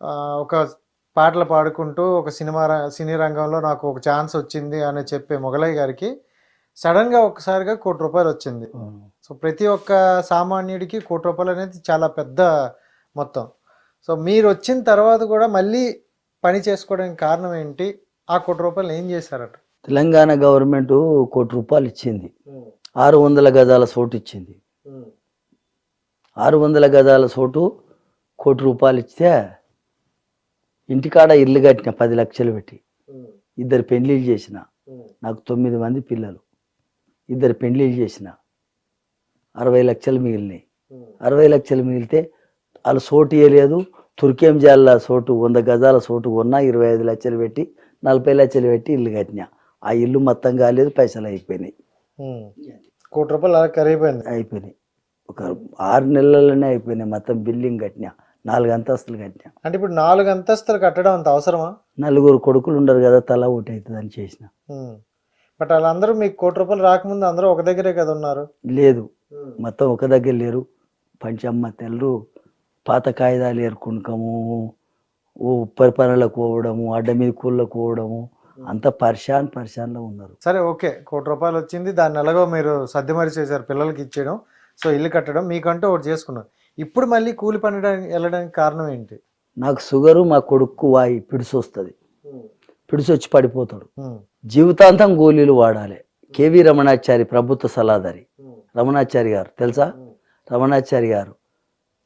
ఆ, ఒక పాటలు పాడుకుంటూ ఒక సినిమా సినీ రంగంలో నాకు ఒక ఛాన్స్ వచ్చింది అని చెప్పే మొగలయ్య గారికి సడన్గా ఒక్కసారిగా కోటి రూపాయలు వచ్చింది. సో ప్రతి ఒక్క సామాన్యుడికి కోటి రూపాయలు అనేది చాలా పెద్ద మొత్తం. సో మీరు వచ్చిన తర్వాత కూడా మళ్ళీ పని చేసుకోవడానికి కారణం ఏంటి? ఆ కోటి రూపాయలు ఏం చేశారట? తెలంగాణ గవర్నమెంట్ కోటి రూపాయలు ఇచ్చింది. ఆరు వందల గజాల చోటు ఇచ్చింది. ఆరు వందల గజాల చోటు కోటి రూపాయలు ఇస్తే ఇంటికాడ ఇల్లు కట్టిన పది లక్షలు పెట్టి ఇద్దరు పెళ్ళిళ్ళు చేసిన నాకు తొమ్మిది మంది పిల్లలు. ఇద్దరు పెళ్ళిళ్ళు చేసిన అరవై లక్షలు మిగిలినాయి. అరవై లక్షలు మిగిలితే వాళ్ళు సోటు ఇవ్వలేదు తుర్కేం జాల సోటు వంద గజాల సోటు కొన్నా ఇరవై ఐదు లక్షలు పెట్టి నలభై లక్షలు పెట్టి ఇల్లు కట్టినా. ఆ ఇల్లు మొత్తం కాలేదు పైసలు అయిపోయినాయి. కోటి రూపాయలు అలా కరిగిపోయింది అయిపోయినాయి. ఒక ఆరు నెలల్లోనే అయిపోయినాయి మొత్తం బిల్డింగ్ కట్టినా. నాలుగు అంతస్తులు కట్టినా అంటే ఇప్పుడు నాలుగు అంతస్తులు కట్టడం అంత అవసరమా? నలుగురు కొడుకులు ఉండరు కదా తల ఒకటి అవుతుంది అని చేసిన. బట్ వాళ్ళందరూ మీకు కోటి రూపాయలు రాకముందు అందరూ ఒక దగ్గరే కదా ఉన్నారు? లేదు. మొత్తం ఒక దగ్గర లేరు. పంచమ్మ తెల్లరు పాత కాగితాలు ఏరుకునకము పనులకు పోవడము అడ్డ మీద కూళ్ళకు పోవడము అంత పరిశాన్ పరిశాన్లో ఉన్నారు. సరే ఓకే. కోటి రూపాయలు వచ్చింది. దాన్ని ఎలాగో మీరు సర్దిమరి చేశారు పిల్లలకి ఇచ్చేయడం. సో ఇల్లు కట్టడం మీకంటూ ఒకటి చేసుకున్నారు. ఇప్పుడు మళ్ళీ కూలి పని వెళ్ళడానికి కారణం ఏంటి? నాకు షుగరు మా కొడుకు వాయి పిడిసి వస్తుంది. పిడిసి వచ్చి పడిపోతాడు. జీవితాంతం గోళీలు వాడాలి. కేవీ రమణాచారి ప్రభుత్వ సలహాదారి. రమణాచారి గారు తెలుసా? రమణాచారి గారు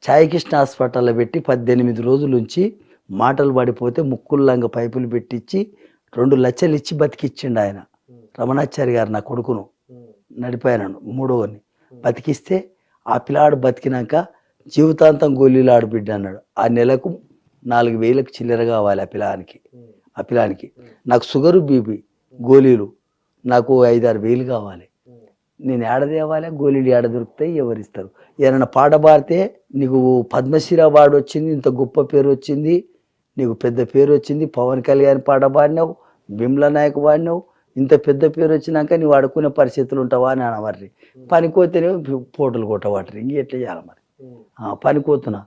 ఛాయకృష్ణ హాస్పిటల్లో పెట్టి పద్దెనిమిది రోజుల నుంచి మాటలు పడిపోతే ముక్కుల్లంగా పైపులు పెట్టించి రెండు లక్షలు ఇచ్చి బతికిచ్చిండు ఆయన. రమణాచారి గారు నా కొడుకును. నడిపాయనను మూడోని బతికిస్తే ఆ పిల్లాడు బతికినాక జీవితాంతం గోళీలు ఆడబిడ్డ అన్నాడు. ఆ నెలకు నాలుగు వేలకు చిల్లర కావాలి ఆ పిల్లానికి. ఆ పిల్లానికి. నాకు షుగరు బీపీ గోళీలు. నాకు ఐదారు వేలు కావాలి. నేను ఏడ తేవాలి? గోళీలు ఏడ దొరుకుతాయి? ఎవరిస్తారు ఏదైనా పాట పాడితే నీకు పద్మశ్రీ అవార్డు వచ్చింది ఇంత గొప్ప పేరు వచ్చింది నీకు పెద్ద పేరు వచ్చింది పవన్ కళ్యాణ్ పాట పాడినావు బిమ్లా నాయక్ పాడినావు ఇంత పెద్ద పేరు వచ్చినాక నీవు ఆడుకునే పరిస్థితులు ఉంటావా అని అనవర్రి. పనికోతేనే పోటలు కొట్టవాటరు ఇంక ఎట్లా చేయాలి మరి? పనికోతున.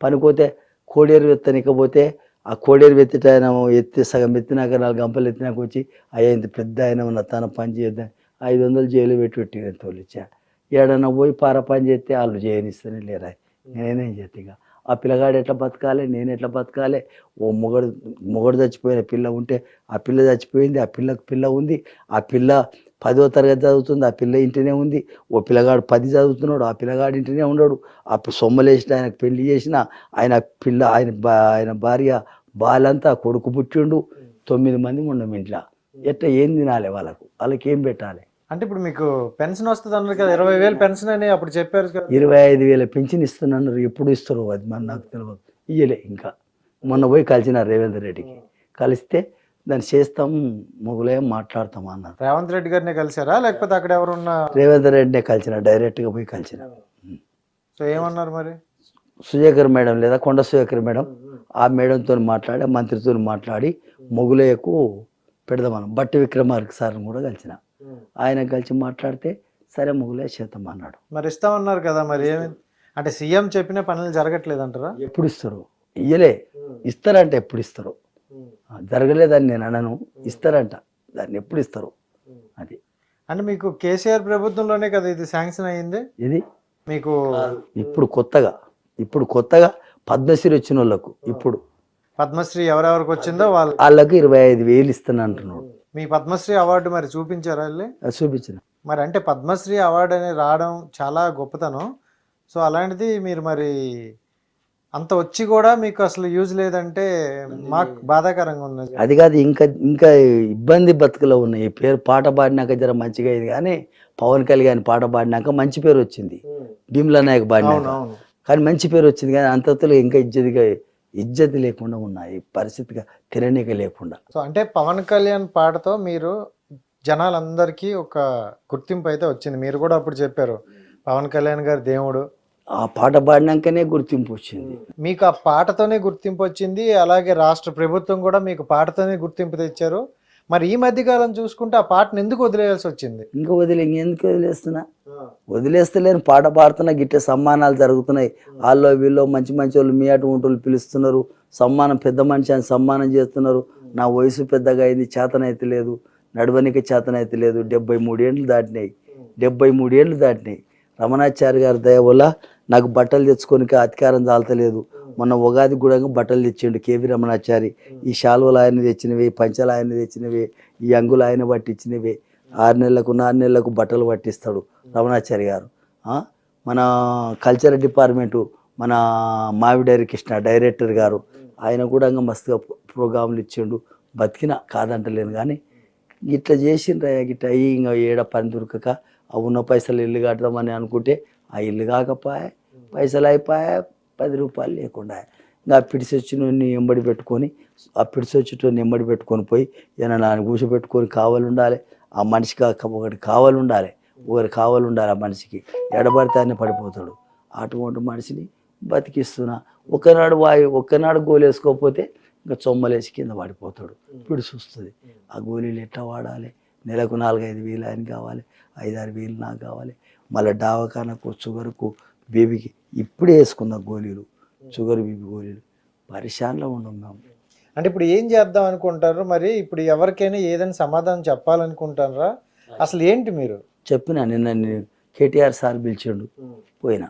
పనికోతే కోడేరు ఎత్తనికపోతే ఆ కోడేరు ఎత్తిట ఆయన ఎత్తి సగం ఎత్తినాక నాలుగు గంపలు ఎత్తినాక వచ్చి అయ్యా ఇంత పెద్ద ఆయన ఉన్న తన పని చేద్దాం ఐదు వందలు జైలు పెట్టి పెట్టి తోలిచ్చా ఏడన్నా పోయి పార పని చేస్తే వాళ్ళు చేయనిస్తేనే లేరా? నేనేం చేస్తే ఆ పిల్లగాడు ఎట్లా బతకాలి? నేను ఎట్లా బతకాలి? ఓ మొగడు మొగడు చచ్చిపోయిన పిల్ల ఉంటే ఆ పిల్ల చచ్చిపోయింది ఆ పిల్లకు పిల్ల ఉంది ఆ పిల్ల పదో తరగతి చదువుతుంది ఆ పిల్ల ఇంటినే ఉంది. ఓ పిల్లగాడు పది చదువుతున్నాడు ఆ పిల్లగాడు ఇంటినే ఉన్నాడు ఆ సొమ్మలేసిన ఆయనకు పెళ్ళి చేసిన ఆయన పిల్ల ఆయన ఆయన భార్య బాలంతా కొడుకు పుట్టిండు. తొమ్మిది మంది ఉండం ఇంట్లో ఎట్లా ఏం తినాలి వాళ్ళకు? వాళ్ళకి ఏం పెట్టాలి? అంటే ఇప్పుడు మీకు పెన్షన్ వస్తుంది అన్నారు కదా ఇరవై వేలు పెన్షన్ అని అప్పుడు చెప్పారు కదా. ఇరవై ఐదు వేల పింఛన్ ఇస్తున్నారు ఎప్పుడు ఇస్తారు అది మన నాకు తెలియదు ఇయ్యలే ఇంకా. మొన్న పోయి కలిసిన రేవేంద్ర రెడ్డికి. కలిస్తే దాన్ని చేస్తాం మొగులే మాట్లాడతాం అన్నారు. రేవంత్ రెడ్డి గారిని కలిసారా? లేకపోతే అక్కడ ఎవరున్నా రేవేంద్ర రెడ్డినే కలిసిన డైరెక్ట్గా పోయి కలిసిన. సో ఏమన్నారు మరి? సుజేకర్ మేడం లేదా కొండ సుజేకర్ మేడం ఆ మేడంతో మాట్లాడి మంత్రితో మాట్లాడి మొగులేయకు పెడదామని బట్టి విక్రమార్క సార్ని కూడా కలిసిన. ఆయన కలిసి మాట్లాడితే సరే మొగులే చేద్దాం అన్నాడు. మరి ఇస్తామన్నారు కదా మరి ఏమి? అంటే సీఎం చెప్పిన పనులు జరగట్లేదు అంటారా ఎప్పుడు ఇస్తారు? ఇయ్యలే. ఇస్తారంట ఎప్పుడు ఇస్తారు? జరగలేదని నేను అనను. ఇస్తారంట. దాన్ని ఎప్పుడు ఇస్తారు? అది. అంటే మీకు కేసీఆర్ ప్రభుత్వంలోనే కదా ఇది శాంక్షన్ అయ్యింది? ఇది? మీకు ఇప్పుడు కొత్తగా ఇప్పుడు కొత్తగా పద్మశ్రీ వచ్చిన వాళ్ళకు ఇప్పుడు. పద్మశ్రీ ఎవరెవరికి వచ్చిందో వాళ్ళు వాళ్ళకు ఇరవై ఐదు వేలు ఇస్తాను అంటున్నాడు. మీ పద్మశ్రీ అవార్డు మరి చూపించారా వెళ్ళి? అది చూపించిన. మరి అంటే పద్మశ్రీ అవార్డు అనేది రావడం చాలా గొప్పతనం. సో అలాంటిది మీరు మరి అంత వచ్చి కూడా మీకు అసలు యూజ్ లేదంటే మాకు బాధాకరంగా ఉంది అది కాదు ఇంకా ఇంకా ఇబ్బంది బతుకులో ఉన్నాయి. ఈ పేరు పాట పాడినాక జర మంచిగా అయింది. కానీ పవన్ కళ్యాణ్ పాట పాడినాక మంచి పేరు వచ్చింది. భీమ్లా నాయక్ పాడినాక. అవును కానీ మంచి పేరు వచ్చింది. కానీ అంతలో ఇంకా ఇజ్జతిగా ఇజ్జతి లేకుండా ఉన్నాయి. పరిస్థితిగా తిననీక లేకుండా. సో అంటే పవన్ కళ్యాణ్ పాటతో మీరు జనాలందరికీ ఒక గుర్తింపు అయితే వచ్చింది. మీరు కూడా అప్పుడు చెప్పారు. పవన్ కళ్యాణ్ గారి దేవుడు. ఆ పాట పాడినాకనే గుర్తింపు వచ్చింది. మీకు ఆ పాటతోనే గుర్తింపు వచ్చింది అలాగే రాష్ట్ర ప్రభుత్వం కూడా మీకు పాటతోనే గుర్తింపు తెచ్చారు. మరి ఈ మధ్య కాలం చూసుకుంటే ఆ పాటను ఎందుకు వదిలేయాల్సి వచ్చింది? ఇంకా వదిలే ఇంకెందుకు వదిలేస్తున్నా? వదిలేస్తలేను పాట పాడుతున్నా గిట్టే సమ్మానాలు జరుగుతున్నాయి. వాళ్ళు వీళ్ళు మంచి మంచి వాళ్ళు మీ అటువంటి వాళ్ళు పిలుస్తున్నారు. సమ్మానం పెద్ద మనిషి అని సమ్మానం చేస్తున్నారు. నా వయసు పెద్దగా అయింది చేతనైతే లేదు. నడవనిక చేతనైతే లేదు. డెబ్బై మూడేళ్ళు దాటినాయి. డెబ్బై మూడేళ్ళు దాటినాయి. రమణాచారి గారి దయ వల్ల నాకు బట్టలు తెచ్చుకోనికి అధికారం చాలతలేదు. మొన్న ఉగాది కూడా బట్టలు తెచ్చిండు కేవీ రమణాచారి. ఈ శాలువలు ఆయన తెచ్చినవి పంచలు ఆయన తెచ్చినవి ఈ అంగులు ఆయన పట్టించినవి. ఆరు నెలలకు నాలుగు నెలలకు బట్టలు పట్టిస్తాడు రమణాచారి గారు. మన కల్చరల్ డిపార్ట్మెంటు మన మావిడారి కృష్ణ డైరెక్టర్ గారు. ఆయన కూడా ఇంకా మస్తుగా ప్రోగ్రాంలు ఇచ్చిండు. బతికిన కాదంటలేను కానీ ఇట్లా చేసిండ్రయ్యా గిట్ట. అయ్యి ఇంకా ఏడ పని దొరకక ఆ ఉన్న పైసలు ఇల్లు కడదామని అనుకుంటే ఆ ఇల్లు కాకపోయా పైసలు అయిపోయా పది రూపాయలు లేకుండా. ఇంకా ఆ పిడిసి వచ్చిన ఎంబడి పెట్టుకొని ఆ పిడిసి ఎంబడి పెట్టుకొని పోయి ఏమైనా నాన్న కూర్చోబెట్టుకొని కావాలి ఉండాలి. ఆ మనిషికి ఆ ఒకటి కావాలి ఉండాలి. ఒకరు కావాలి ఉండాలి ఆ మనిషికి. ఎడబడితే పడిపోతాడు. అటువంటి మనిషిని బతికిస్తున్నా. ఒకనాడు వాయు ఒకనాడు గోలు వేసుకోకపోతే ఇంకా చొమ్మలేసి కింద పడిపోతాడు. పిడిసి వస్తుంది. ఆ గోళీలు ఎట్లా వాడాలి? నెలకు నాలుగైదు వేలు ఆయన కావాలి. ఐదారు వేలు నాకు కావాలి. మళ్ళీ డావకానకు షుగర్కు బేబీకి ఇప్పుడే వేసుకున్న గోళీలు. షుగర్ బీబీ గోళీలు. పరిశాన్లో ఉన్నాం మేము అంటే ఇప్పుడు ఏం చేద్దాం అనుకుంటారు? మరి ఇప్పుడు ఎవరికైనా ఏదైనా సమాధానం చెప్పాలనుకుంటారా అసలు ఏంటి మీరు? చెప్పిన నిన్న నేను కేటీఆర్ సార్ పిలిచిండు. పోయినా.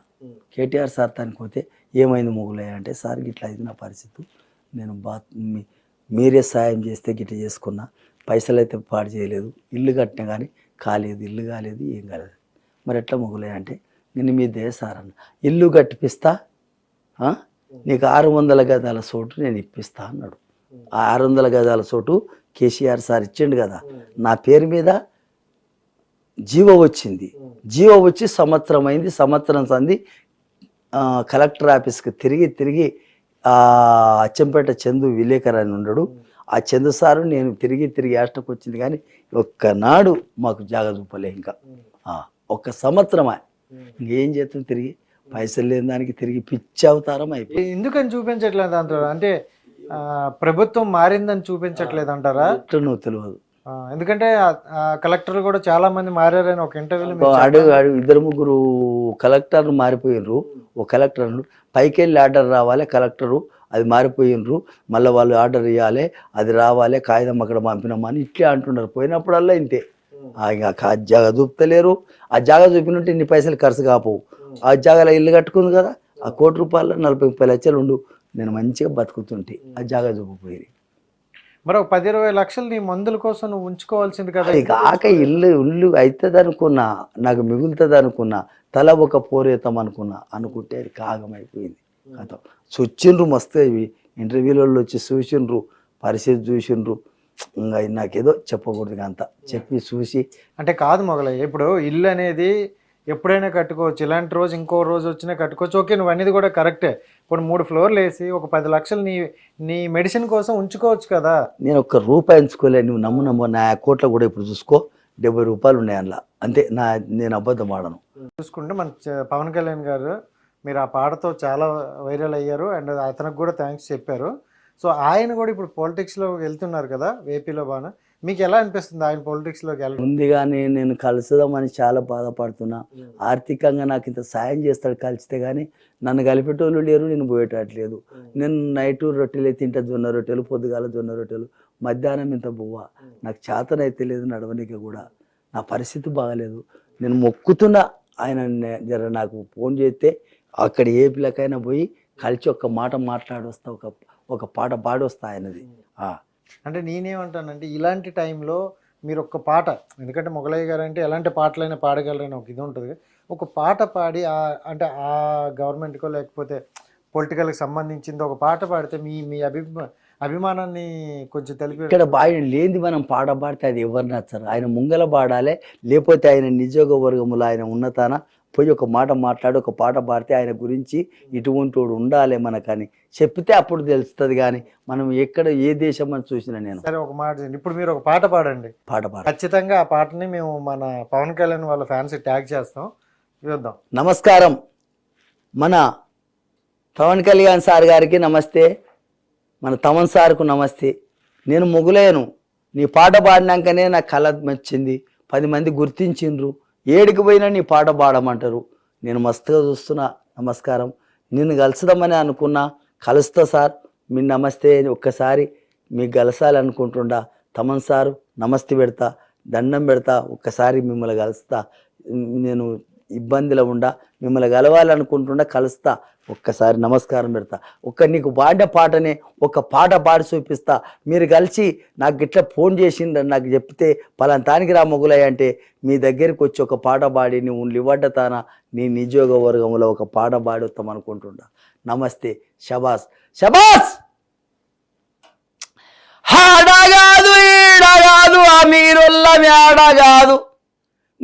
కేటీఆర్ సార్ తనకి పోతే ఏమైంది మొగులయ్య? అంటే సార్ గిట్లా అయింది నా పరిస్థితి. నేను బా మీ- మీరే సాయం చేస్తే గిట్ల చేసుకున్నా. పైసలు అయితే పాడు చేయలేదు. ఇల్లు కట్టినా కానీ కాలేదు. ఇల్లు కాలేదు. ఏం కాలేదు. మరి ఎట్లా అంటే నేను మీ దే సార్ అన్న ఇల్లు కట్టిపిస్తా? నీకు ఆరు వందల గదాల చోటు నేను ఇప్పిస్తా అన్నాడు. ఆ ఆరు వందల గదాల చోటు కేసీఆర్ సార్ ఇచ్చిండు కదా. నా పేరు మీద జీవ వచ్చింది. జీవ వచ్చి సంవత్సరం అయింది సంవత్సరం సంది కలెక్టర్ ఆఫీస్కి తిరిగి తిరిగి అచ్చంపేట చందు విలేకర్ అని ఉండడు. ఆ చందు సారు నేను తిరిగి తిరిగి యాస్టకు వచ్చింది కానీ ఒక్కనాడు మాకు జాగ చూపలే ఇంకా ఆ, ఒక్క సంవత్సరమా ఇంకేం చేస్తాం? తిరిగి పైసలు లేని దానికి తిరిగి పిచ్చి అవతారం అయిపోయి ఎందుకని చూపించట్లేదు అంటారు? అంటే ప్రభుత్వం మారిందని చూపించట్లేదు అంటారా? నువ్వు తెలియదు. ఎందుకంటే కలెక్టర్లు కూడా చాలా మంది మారారని ఒక ఇంటర్వ్యూలో అడుగు అడుగు. ఇద్దరు ముగ్గురు కలెక్టర్లు మారిపోయినరు ఒక కలెక్టర్ పైకి వెళ్ళి ఆర్డర్ రావాలి కలెక్టరు. అది మారిపోయినరు మళ్ళీ వాళ్ళు ఆర్డర్ ఇవ్వాలి అది రావాలి కాగితం అక్కడ పంపినామని ఇట్లే అంటున్నారు. పోయినప్పుడల్లా ఇంతే. ఇక ఆ జాగ చూపుతలేరు. ఆ జాగ చూపినట్టు ఇన్ని పైసలు ఖర్చు కాపోవు ఆ జాగాలో ఇల్లు కట్టుకుంది కదా ఆ కోటి రూపాయలు నలభై ముప్పై లక్షలు ఉండు. నేను మంచిగా బతుకుతుంటే. ఆ జాగా చూపిపోయి మరి ఒక పది ఇరవై లక్షలు నీ మందుల కోసం నువ్వు ఉంచుకోవాల్సింది కదా. కాక ఇల్లు ఇల్లు అవుతుంది అనుకున్నా నాకు మిగులుతుంది అనుకున్నా తల ఒక పోరేతాం అనుకున్నా అనుకుంటే అది కాగమైపోయింది. కథ. వచ్చిండ్రు మస్తు ఇవి ఇంటర్వ్యూలలో వచ్చి చూసిండ్రు పరిస్థితి చూసిండ్రు. ఇంకా నాకేదో చెప్పకూడదు అంత. చెప్పి చూసి అంటే కాదు మొగలయ్య ఇప్పుడు ఇల్లు అనేది ఎప్పుడైనా కట్టుకోవచ్చు. ఇలాంటి రోజు ఇంకో రోజు వచ్చినా కట్టుకోవచ్చు. ఓకే నువ్వు అనేది కూడా కరెక్టే. ఇప్పుడు మూడు ఫ్లోర్లు వేసి ఒక పది లక్షలు నీ నీ మెడిసిన్ కోసం ఉంచుకోవచ్చు కదా. నేను ఒక్క రూపాయి ఎంచుకోలే. నువ్వు నమ్ము నమ్ము. నా కోట్లో కూడా ఇప్పుడు చూసుకో. డెబ్బై రూపాయలు ఉన్నాయి అందులో. అంతే నా నేను అబద్ధం ఆడను. చూసుకుంటే మన పవన్ కళ్యాణ్ గారు మీరు ఆ పాటతో చాలా వైరల్ అయ్యారు. అండ్ అతనికి కూడా థ్యాంక్స్ చెప్పారు. సో ఆయన కూడా ఇప్పుడు పాలిటిక్స్లో వెళ్తున్నారు కదా ఏపీలో బాగా. మీకు ఎలా అనిపిస్తుంది ఆయన పాలిటిక్స్లోకి వెళ్ళడం? ముందుగానే నేను కలుసుదామని చాలా బాధపడుతున్నా. ఆర్థికంగా నాకు ఇంత సాయం చేస్తాడు కలిస్తే కానీ నన్ను కలిపేటోళ్ళు లేరు నేను పోయేటట్లేదు. నేను నైట్ రొట్టెలే తింటా జొన్న రొట్టెలు పొద్దుగాల జొన్న రొట్టెలు మధ్యాహ్నం ఇంత బువ్వ. నాకు చేతనైతే లేదు నడవనిక కూడా. నా పరిస్థితి బాగలేదు. నేను మొక్కుతున్నా ఆయన జర నాకు ఫోన్ చేస్తే అక్కడ ఏ పిల్లకైనా పోయి కలిసి ఒక్క మాట మాట్లాడొస్తా ఒక ఒక పాట పాడొస్తా ఆయనది. అంటే నేనేమంటానంటే ఇలాంటి టైంలో మీరు ఒక పాట ఎందుకంటే మొగలయ్య గారు అంటే ఎలాంటి పాటలైనా పాడగలరని ఒక ఇది ఉంటుంది ఒక పాట పాడి ఆ అంటే ఆ గవర్నమెంట్కో లేకపోతే పొలిటికల్కి సంబంధించింది ఒక పాట పాడితే మీ మీ అభిమా అభిమానాన్ని కొంచెం తెలిపి ఇక్కడ ఆయన లేనిది మనం పాట పాడితే అది ఎవరు నచ్చరు. ఆయన ముంగల పాడాలి లేకపోతే ఆయన నిజోగ వర్గములు ఆయన ఉన్నతాన పోయి ఒక మాట మాట్లాడి ఒక పాట పాడితే ఆయన గురించి ఇటువంటి వాడు ఉండాలి మనకని చెప్తే అప్పుడు తెలుస్తుంది కానీ మనం ఎక్కడ ఏ దేశం అని చూసినా నేను. సరే ఒక మాట. ఇప్పుడు మీరు ఒక పాట పాడండి. పాట పాడ. ఖచ్చితంగా ఆ పాటని మేము మన పవన్ కళ్యాణ్ వాళ్ళ ఫ్యాన్స్ ట్యాగ్ చేస్తాం. చూద్దాం. నమస్కారం. మన పవన్ కళ్యాణ్ సార్ గారికి నమస్తే. మన తమన్ సార్కు నమస్తే. నేను మొగులేను. నీ పాట పాడినాకనే నాకు కళ వచ్చింది పది మంది గుర్తించిండ్రు. ఏడికి పోయినా నీ పాట పాడమంటారు. నేను మస్తుగా చూస్తున్నా నమస్కారం. నిన్ను కలుసుదామని అనుకున్నా కలుస్తా సార్. మీ నమస్తే అని ఒక్కసారి మీకు కలసాలనుకుంటుండా తమన్ సార్ నమస్తే పెడతా దండం పెడతా ఒక్కసారి మిమ్మల్ని కలుస్తా. నేను ఇబ్బందిలో ఉండా మిమ్మల్ని కలవాలనుకుంటుండా కలుస్తా. ఒక్కసారి నమస్కారం పెడతా. ఒక్క నీకు పాడిన పాటనే ఒక పాట పాడి చూపిస్తా. మీరు కలిసి నాకు ఇట్లా ఫోన్ చేసిండ్రు నాకు చెప్తే పలాంతానికి రా మొగులయ్య అంటే మీ దగ్గరికి వచ్చి ఒక పాట పాడి నువ్వు లివడ్డతానా నీ నిజోగ వర్గంలో ఒక పాట పాడుతాం అనుకుంటుండా. నమస్తే షబాస్ షబాస్ హాడగాదు ఈడగాదు ఆ మీరుల్ల మేడగాదు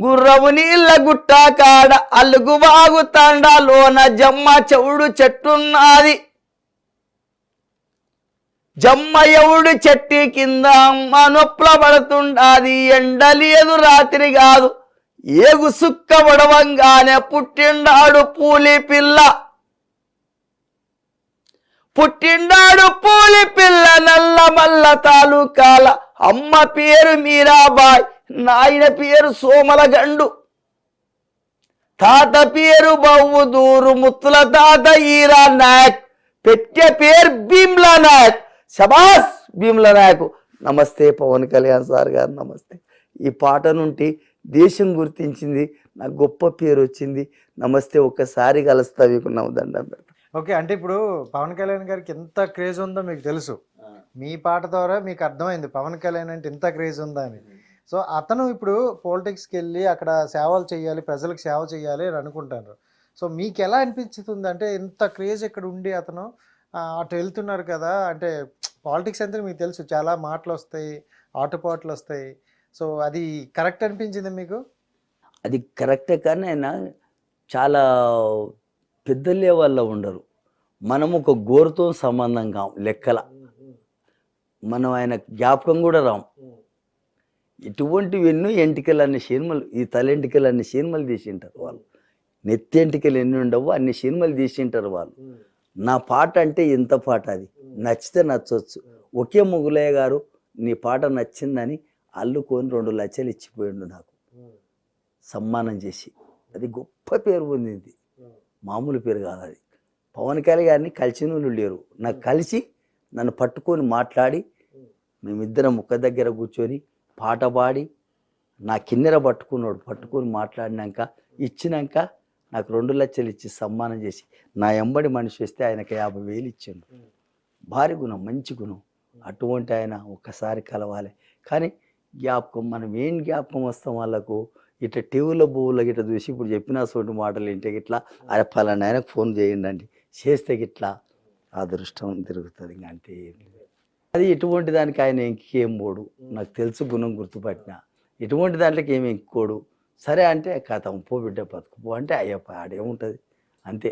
గుర్రము నీళ్ళ గుట్ట కాడ అల్లుగు బాగు తండాలోన జమ్మ చెవుడు చెట్టున్నది. జమ్మ ఎవడు చెట్టు కింద అమ్మ నొప్పుల పడుతుండాది. ఎండలేదు రాత్రి కాదు. ఏగు సుక్క పడవంగానే పుట్టిండాడు పూలి పిల్ల. పుట్టిండాడు పూలి పిల్ల నల్ల మల్ల తాలూకాల. అమ్మ పేరు మీరాబాయ్. నాయన పేరు సోమలగండు తాత పేరు బవ్వు దూరు ముత్తుల తాత ఈరా నాయక్. పెట్టే పేరు భీమ్లా నాయక్. శబాస్ భీమ్లా నాయక్. నమస్తే పవన్ కళ్యాణ్ సార్ గారు నమస్తే. ఈ పాట నుండి దేశం గుర్తించింది నాకు గొప్ప పేరు వచ్చింది. నమస్తే ఒక్కసారి కలుస్తా మీకు నవ్వు దండం ఓకే అంటే ఇప్పుడు పవన్ కళ్యాణ్ గారికి ఎంత క్రేజ్ ఉందో మీకు తెలుసు. మీ పాట ద్వారా మీకు అర్థమైంది పవన్ కళ్యాణ్ అంటే ఇంత క్రేజ్ ఉందా అని. సో అతను ఇప్పుడు పాలిటిక్స్కి వెళ్ళి అక్కడ సేవలు చేయాలి ప్రజలకు సేవ చేయాలి అని అనుకుంటారు. సో మీకు ఎలా అనిపించుతుంది అంటే ఇంత క్రేజ్ ఇక్కడ ఉండి అతను అటు వెళ్తున్నారు కదా అంటే పాలిటిక్స్ అంటే మీకు తెలుసు చాలా మాటలు వస్తాయి ఆటుపాట్లు వస్తాయి సో అది కరెక్ట్ అనిపించింది మీకు? అది కరెక్టే కానీ ఆయన చాలా పెద్ద లెవెల్లో ఉండరు. మనం ఒక గోరుతో సంబంధం కాం లెక్కల. మనం ఆయన జ్ఞాపకం కూడా రాం. ఇటువంటివి ఎన్నో ఎంటికలు అన్ని సినిమాలు ఈ తలెంటికలు అన్ని సినిమాలు తీసింటారు వాళ్ళు. నెత్తి ఎంటికలు ఎన్ని ఉండవు అన్ని సినిమాలు తీసింటారు వాళ్ళు. నా పాట అంటే ఇంత పాట అది. నచ్చితే నచ్చవచ్చు ఒకే మొగులయ్య గారు నీ పాట నచ్చిందని అల్లుకొని రెండు లక్షలు ఇచ్చిపోయిండు నాకు. సమ్మానం చేసి. అది గొప్ప పేరు పొందింది. మామూలు పేరు కాదు అది. పవన్ కళ్యాణ్ గారిని కలిసిన వాళ్ళు లేరు. నాకు కలిసి నన్ను పట్టుకొని మాట్లాడి మేమిద్దరం ముక్క దగ్గర కూర్చొని పాట పాడి నా కిన్నెర పట్టుకున్నాడు పట్టుకొని మాట్లాడినాక ఇచ్చినాక నాకు రెండు లక్షలు ఇచ్చి సమ్మానం చేసి నా ఎంబడి మనిషి వస్తే ఆయనకి యాభై వేలు ఇచ్చిండు. భారీ గుణం మంచి గుణం. అటువంటి ఆయన ఒక్కసారి కలవాలి. కానీ జ్ఞాపకం మనం ఏం జ్ఞాపకం వస్తాం వాళ్ళకు? ఇట్లా టీవీలో బువ్వులో గిట్లా చూసి ఇప్పుడు చెప్పిన సోటి మాటలు ఇంటే గిట్లా అరే పలానా ఆయనకు ఫోన్ చేయండి అండి చేస్తే గిట్లా. అదృష్టం తిరుగుతుంది ఇంకా అంతే అది ఎటువంటి దానికి ఆయన ఇంకేం పోడు? నాకు తెలుసు గుణం గుర్తుపట్టిన. ఎటువంటి దాంట్లోకి ఏమి ఇంకోడు? సరే అంటే కథ పో బిడ్డ బతుకుపో అంటే అయ్యప్ప ఆడేముంటుంది? అంతే.